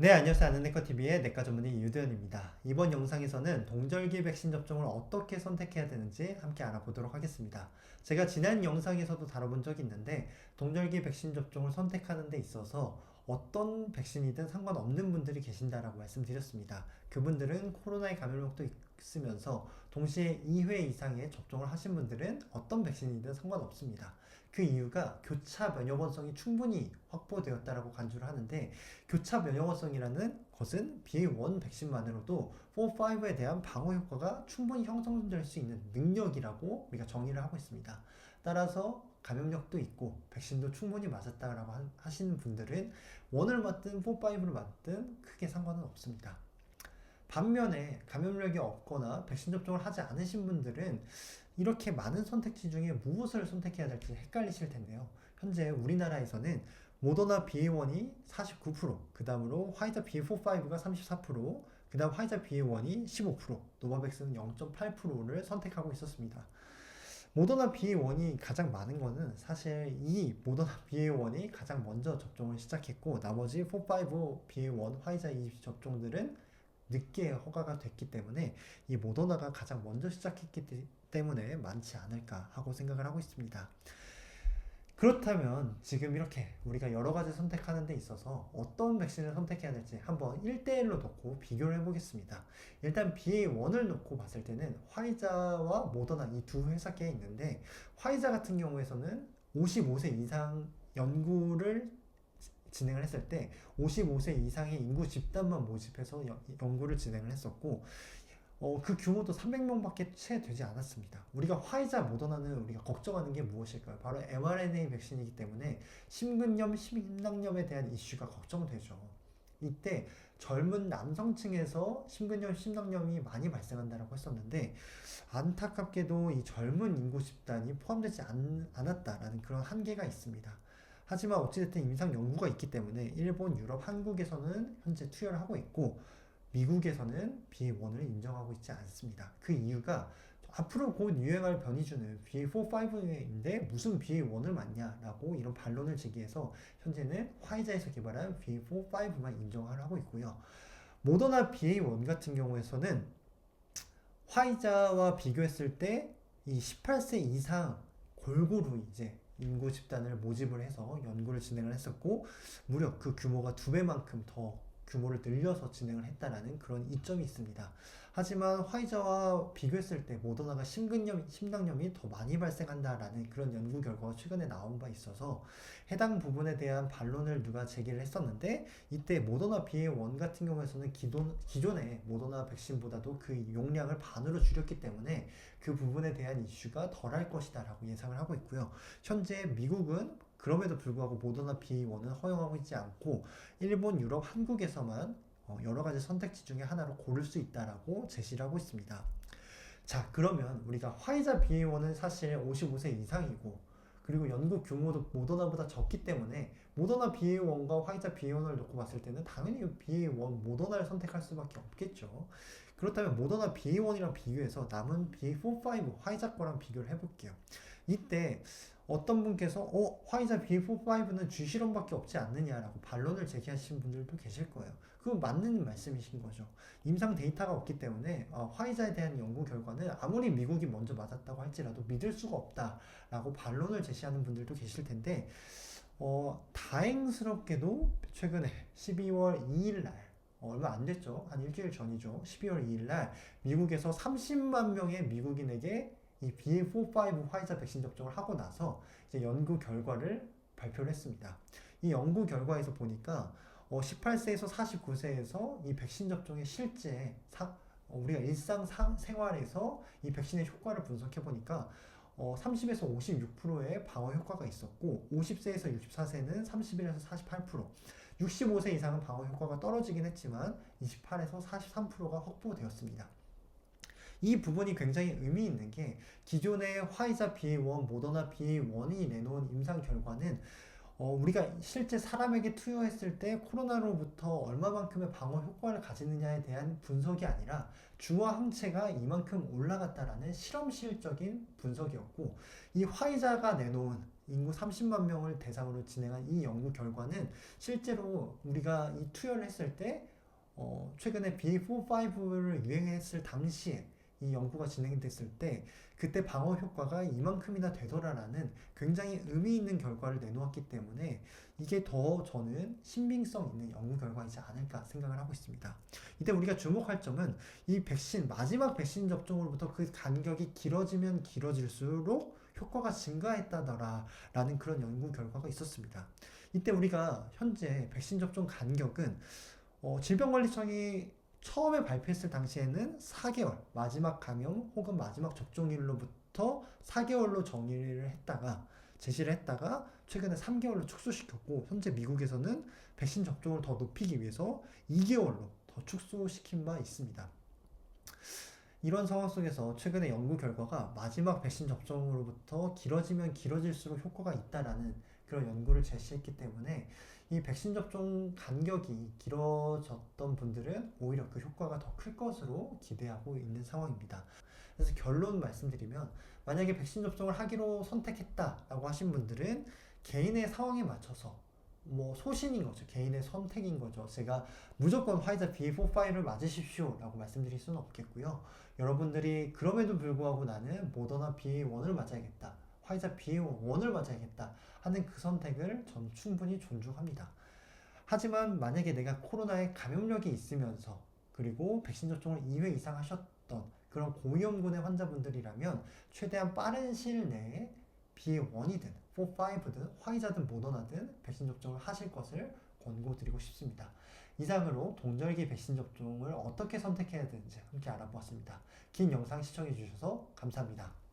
네, 안녕하세요. 아는내과TV의 내과 전문의 유도현입니다. 이번 영상에서는 동절기 백신 접종을 어떻게 선택해야 되는지 함께 알아보도록 하겠습니다. 제가 지난 영상에서도 다뤄본 적이 있는데, 동절기 백신 접종을 선택하는 데 있어서 어떤 백신이든 상관없는 분들이 계신다라고 말씀드렸습니다. 그분들은 코로나의 감염력도 있으면서 동시에 2회 이상의 접종을 하신 분들은 어떤 백신이든 상관없습니다. 그 이유가 교차 면역원성이 충분히 확보되었다라고 간주를 하는데 교차 면역원성이라는 것은 BA1 백신만으로도 4, 5에 대한 방어 효과가 충분히 형성될 수 있는 능력이라고 우리가 정의를 하고 있습니다. 따라서 감염력도 있고 백신도 충분히 맞았다라고 하시는 분들은 원을 맞든 4, 5를 맞든 크게 상관은 없습니다. 반면에 감염력이 없거나 백신 접종을 하지 않으신 분들은 이렇게 많은 선택지 중에 무엇을 선택해야 될지 헷갈리실 텐데요. 현재 우리나라에서는 모더나 BA1이 49%, 그 다음으로 화이자 BA45가 34%, 그 다음 화이자 BA1이 15%, 노바백스는 0.8%를 선택하고 있었습니다. 모더나 BA1이 가장 많은 거는 사실 이 모더나 BA1이 가장 먼저 접종을 시작했고 나머지 4, 5 BA1 화이자 2 접종들은 늦게 허가가 됐기 때문에 이 모더나가 가장 먼저 시작했기 때문에 많지 않을까 하고 생각을 하고 있습니다. 그렇다면 지금 이렇게 우리가 여러 가지 선택하는 데 있어서 어떤 백신을 선택해야 될지 한번 1대1로 놓고 비교를 해보겠습니다. 일단 BA1을 놓고 봤을 때는 화이자와 모더나 이 두 회사께 있는데 화이자 같은 경우에서는 55세 이상 연구를 진행을 했을 때 55세 이상의 인구 집단만 모집해서 연구를 진행을 했었고 어, 그 규모도 300명밖에 채 되지 않았습니다. 우리가 화이자 모더나는 우리가 걱정하는 게 무엇일까요? 바로 mRNA 백신이기 때문에 심근염, 심낭염에 대한 이슈가 걱정되죠. 이때 젊은 남성층에서 심근염, 심낭염이 많이 발생한다고 했었는데 안타깝게도 이 젊은 인구 집단이 포함되지 않, 않았다라는 그런 한계가 있습니다. 하지만 어찌됐든 임상 연구가 있기 때문에 일본, 유럽, 한국에서는 현재 투여를 하고 있고 미국에서는 BA1을 인정하고 있지 않습니다. 그 이유가 앞으로 곧 유행할 변이주는 BA4, 5인데 무슨 BA1을 맞냐라고 이런 반론을 제기해서 현재는 화이자에서 개발한 BA4, 5만 인정을 하고 있고요. 모더나 BA1 같은 경우에서는 화이자와 비교했을 때 이 18세 이상 골고루 이제 인구 집단을 모집을 해서 연구를 진행을 했었고 무려 그 규모가 두 배만큼 더 규모를 늘려서 진행을 했다라는 그런 이점이 있습니다. 하지만 화이자와 비교했을 때 모더나가 심근염, 심낭염이 더 많이 발생한다라는 그런 연구 결과가 최근에 나온 바 있어서 해당 부분에 대한 반론을 누가 제기를 했었는데 이때 모더나 BA1 같은 경우에서는 기존, 기존의 모더나 백신보다도 그 용량을 반으로 줄였기 때문에 그 부분에 대한 이슈가 덜할 것이다 라고 예상을 하고 있고요. 현재 미국은 그럼에도 불구하고 모더나 B1은 허용하고 있지 않고 일본, 유럽, 한국에서만 어, 여러 가지 선택지 중에 하나로 고를 수 있다라고 제시를 하고 있습니다. 자, 그러면 우리가 화이자 BA1은 사실 55세 이상이고 그리고 연구 규모도 모더나보다 적기 때문에 모더나 BA1과 화이자 BA1을 놓고 봤을 때는 당연히 BA1 모더나를 선택할 수밖에 없겠죠. 그렇다면 모더나 BA1이랑 비교해서 남은 BA4, 5 화이자 거랑 비교를 해볼게요. 이때 어떤 분께서 어 화이자 BA4, 5는 쥐실험밖에 없지 않느냐라고 반론을 제기하신 분들도 계실 거예요. 그 맞는 말씀이신 거죠. 임상 데이터가 없기 때문에 어, 화이자에 대한 연구 결과는 아무리 미국이 먼저 맞았다고 할지라도 믿을 수가 없다라고 반론을 제시하는 분들도 계실 텐데 어, 다행스럽게도 최근에 12월 2일 날 어, 얼마 안 됐죠. 한 일주일 전이죠. 12월 2일 날 미국에서 30만 명의 미국인에게 이 BA4, 5 화이자 백신 접종을 하고 나서 이제 연구 결과를 발표를 했습니다. 이 연구 결과에서 보니까 어, 18세에서 49세에서 이 백신 접종의 실제 사, 어, 우리가 일상 사, 생활에서 이 백신의 효과를 분석해 보니까 어, 30에서 56%의 방어 효과가 있었고 50세에서 64세는 31에서 48% 65세 이상은 방어 효과가 떨어지긴 했지만 28에서 43%가 확보되었습니다. 이 부분이 굉장히 의미 있는 게 기존의 화이자 BA1, 모더나 BA1이 내놓은 임상 결과는 어, 우리가 실제 사람에게 투여했을 때 코로나로부터 얼마만큼의 방어 효과를 가지느냐에 대한 분석이 아니라 중화 항체가 이만큼 올라갔다라는 실험실적인 분석이었고 이 화이자가 내놓은 인구 30만 명을 대상으로 진행한 이 연구 결과는 실제로 우리가 이 투여를 했을 때 어, 최근에 BA4-5를 유행했을 당시에 이 연구가 진행됐을 때 그때 방어 효과가 이만큼이나 되더라라는 굉장히 의미 있는 결과를 내놓았기 때문에 이게 더 저는 신빙성 있는 연구 결과이지 않을까 생각을 하고 있습니다. 이때 우리가 주목할 점은 이 백신 마지막 백신 접종으로부터 그 간격이 길어지면 길어질수록 효과가 증가했다더라라는 그런 연구 결과가 있었습니다. 이때 우리가 현재 백신 접종 간격은 어, 질병관리청이 처음에 발표했을 당시에는 4개월, 마지막 감염 혹은 마지막 접종일로부터 4개월로 정의를 했다가 제시를 했다가 최근에 3개월로 축소시켰고 현재 미국에서는 백신 접종을 더 높이기 위해서 2개월로 더 축소시킨 바 있습니다. 이런 상황 속에서 최근에 연구 결과가 마지막 백신 접종으로부터 길어지면 길어질수록 효과가 있다라는 그런 연구를 제시했기 때문에 이 백신 접종 간격이 길어졌던 분들은 오히려 그 효과가 더 클 것으로 기대하고 있는 상황입니다. 그래서 결론 말씀드리면 만약에 백신 접종을 하기로 선택했다라고 하신 분들은 개인의 상황에 맞춰서 뭐 소신인 거죠. 개인의 선택인 거죠. 제가 무조건 화이자 BA4-5를 맞으십시오라고 말씀드릴 수는 없겠고요. 여러분들이 그럼에도 불구하고 나는 모더나 BA1을 맞아야겠다. 화이자 BA1을 맞아야겠다 하는 그 선택을 저는 충분히 존중합니다. 하지만 만약에 내가 코로나에 감염력이 있으면서 그리고 백신 접종을 2회 이상 하셨던 그런 고위험군의 환자분들이라면 최대한 빠른 시일 내에 BA1이든 4, 5든 화이자든 모더나든 백신 접종을 하실 것을 권고드리고 싶습니다. 이상으로 동절기 백신 접종을 어떻게 선택해야 되는지 함께 알아보았습니다. 긴 영상 시청해 주셔서 감사합니다.